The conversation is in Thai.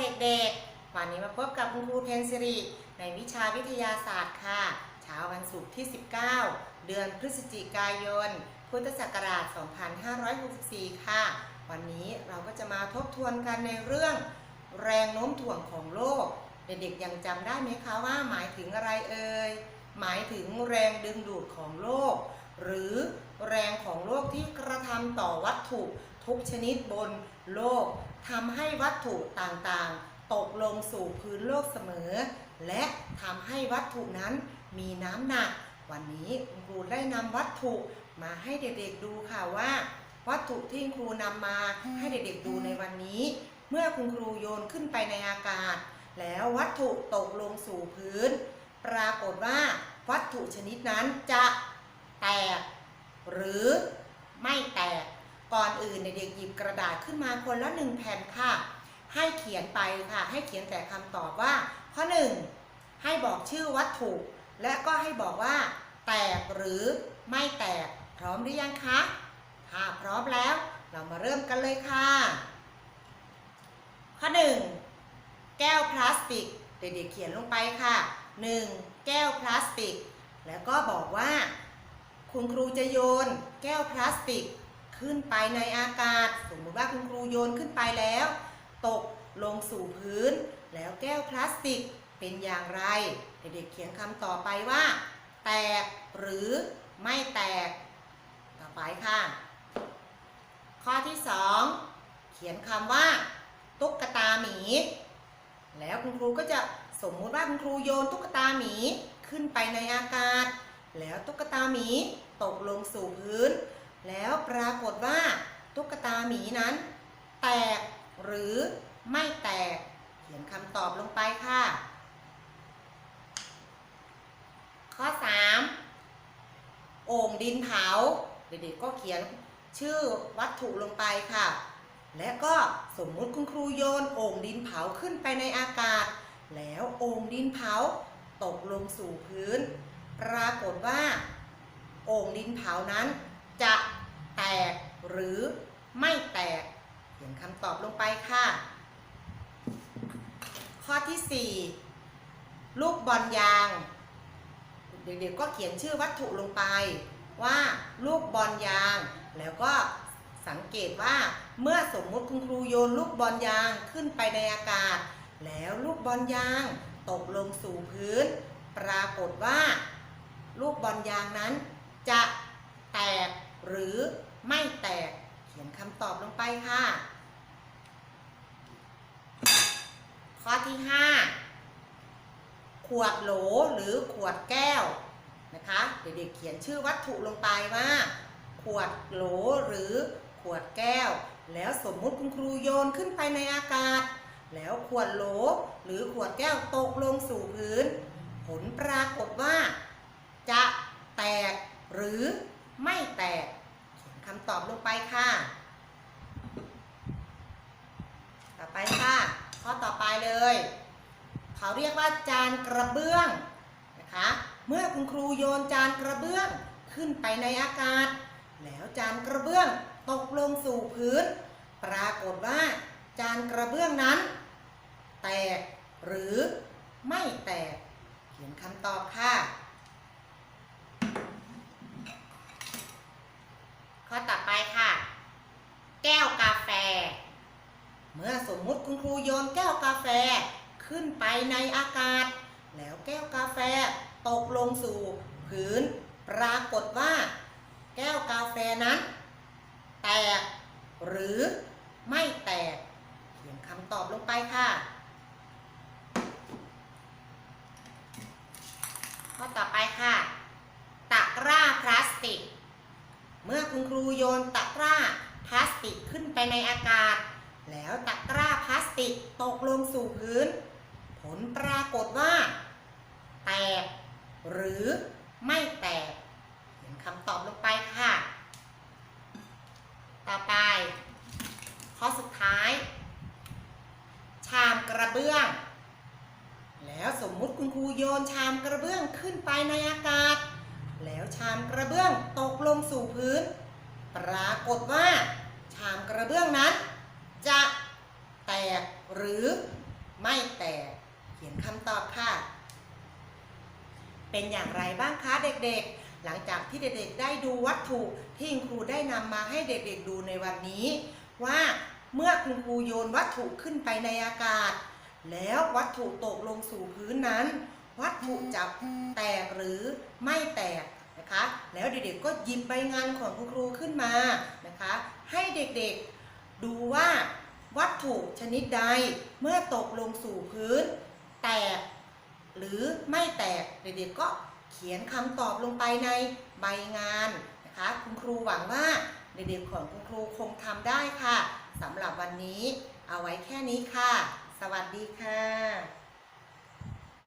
เด็กๆ วันนี้มาพบกับคุณครูเพนสิริในวิชาวิทยาศาสตร์ค่ะ เช้าวันศุกร์ที่ 19 เดือนพฤศจิกายน พุทธศักราช 2564 ค่ะ วันนี้เราก็จะมาทบทวนกันในเรื่อง แรงโน้มถ่วงของโลก เด็กๆ ยังจำได้ไหมคะว่าหมายถึงอะไรเอ่ย หมายถึงแรงดึงดูดของโลก หรือแรงของโลกที่กระทำต่อวัตถุทุกชนิดบนโลก ทำให้วัตถุต่างๆ ตกลงสู่พื้นโลกเสมอ และทำให้วัตถุนั้นมีน้ำหนัก วันนี้คุณครูได้นำวัตถุมาให้เด็กๆดูค่ะว่า วัตถุที่คุณครูนำมาให้เด็กๆดูในวันนี้ เมื่อคุณครูโยนขึ้นไปในอากาศ แล้ววัตถุตกลงสู่พื้น ปรากฏว่าวัตถุชนิดนั้นจะแตก หรือไม่แตก ก่อนอื่นเด็กๆหยิบกระดาษขึ้นมาคนละหนึ่งแผ่นค่ะ ให้เขียนไปค่ะ ให้เขียนแต่คำตอบว่า ข้อหนึ่งให้บอกชื่อวัตถุ และก็ให้บอกว่า แตกหรือไม่แตกพร้อมหรือยังคะค่ะพร้อมแล้ว เรามาเริ่มกันเลยค่ะ ข้อหนึ่งแก้วพลาสติก เด็กๆเขียนลงไปค่ะหนึ่งแก้วพลาสติก แล้วก็บอกว่า คุณครูจะโยน แก้วพลาสติก ขึ้นไปในอากาศ สมมติว่าคุณครูโยนขึ้นไปแล้ว ตกลงสู่พื้น แล้วแก้วพลาสติกเป็นอย่างไร เด็กๆเขียนคำต่อไปว่า แตกหรือไม่แตก ต่อไปค่ะ ข้อที่ 2 เขียนคำว่า ตุ๊กตาหมี แล้วคุณครูก็จะสมมุติว่าคุณครูโยนตุ๊กตาหมีขึ้นไปในอากาศ แล้วตุ๊กตาหมีตกลงสู่พื้น แล้วปรากฏว่าตุ๊กตาหมีนั้น แตกหรือไม่แตก เขียนคำตอบลงไปค่ะ ข้อ 3 โอ่งดินเผา เด็กๆก็เขียนชื่อวัตถุลงไปค่ะ และก็สมมุติคุณครูโยนโอ่งดินเผาขึ้นไปในอากาศ แล้วโอ่งดินเผาตกลงสู่พื้น ปรากฏว่า โอ่งดินเผานั้นจะ กหรือไม่แตกเขียนคำตอบลงไปค่ะ ข้อที่ 4 ลูกบอลยาง เด็กๆก็เขียนชื่อวัตถุลงไปว่าลูกบอลยาง แล้วก็สังเกตว่าเมื่อสมมุติคุณครูโยนลูกบอลยางขึ้นไปในอากาศ แล้วลูกบอลยางตกลงสู่พื้น ปรากฏว่า ลูกบอลยางนั้นจะแตก หรือไม่แตกเขียนคำตอบลงไปค่ะ ข้อที่ 5 ขวดโหลหรือขวดแก้วนะคะเด็กๆเขียนชื่อวัตถุลงไปว่า ขวดโหลหรือขวดแก้ว แล้วสมมุติคุณครูโยนขึ้นไปในอากาศ แล้วขวดโหลหรือขวดแก้วตกลงสู่พื้น ผลปรากฏว่า จะแตกหรือ ไม่แตกเขียนคำตอบลงไปค่ะ ต่อไปค่ะ ข้อต่อไปเลย เขาเรียกว่าจานกระเบื้องนะคะ เมื่อคุณครูโยนจานกระเบื้องขึ้นไปในอากาศ แล้วจานกระเบื้องตกลงสู่พื้น ปรากฏว่า จานกระเบื้องนั้น แตกหรือไม่แตก เขียนคำตอบค่ะ ข้อต่อไปค่ะ แก้วกาแฟ เมื่อสมมุติคุณครูโยนแก้วกาแฟขึ้นไปในอากาศ แล้วแก้วกาแฟตกลงสู่พื้น ปรากฏว่า แก้วกาแฟนั้น แตก หรือไม่แตก เขียนคำตอบลงไปค่ะ ข้อต่อไปค่ะตะกร้าพลาสติก เมื่อ คุณครูโยนตะกร้าพลาสติกขึ้นไปในอากาศ แล้วตะกร้าพลาสติกตกลงสู่พื้น ผลปรากฏว่า แตก หรือไม่แตกเขียนคำตอบลงไปค่ะ ต่อไป ข้อสุดท้าย ชามกระเบื้อง แล้วสมมุติคุณครูโยนชามกระเบื้องขึ้นไปในอากาศ แล้วชามกระเบื้องตกลงสู่พื้น ปรากฏว่า ชามกระเบื้องนั้น จะแตกหรือไม่แตก เขียนคำตอบค่ะ เป็นอย่างไรบ้างคะเด็กๆ หลังจากที่เด็กๆ ได้ดูวัตถุที่คุณครูได้นำมาให้เด็กๆดูในวันนี้ ว่าเมื่อคุณครูโยนวัตถุขึ้นไปในอากาศ แล้ววัตถุตกลงสู่พื้นนั้น วัตถุจะแตกหรือไม่แตก นะคะ แล้วเด็กๆก็หยิบใบงานของคุณครูขึ้นมานะคะ ให้เด็กๆดูว่าวัตถุชนิดใดเมื่อตกลงสู่พื้น แตก หรือไม่แตกเด็กๆก็เขียนคำตอบลงไปในใบงานนะคะ คุณครูหวังว่าเด็กๆของคุณครูคงทำได้ค่ะสำหรับวันนี้เอาไว้แค่นี้ค่ะ สวัสดีค่ะ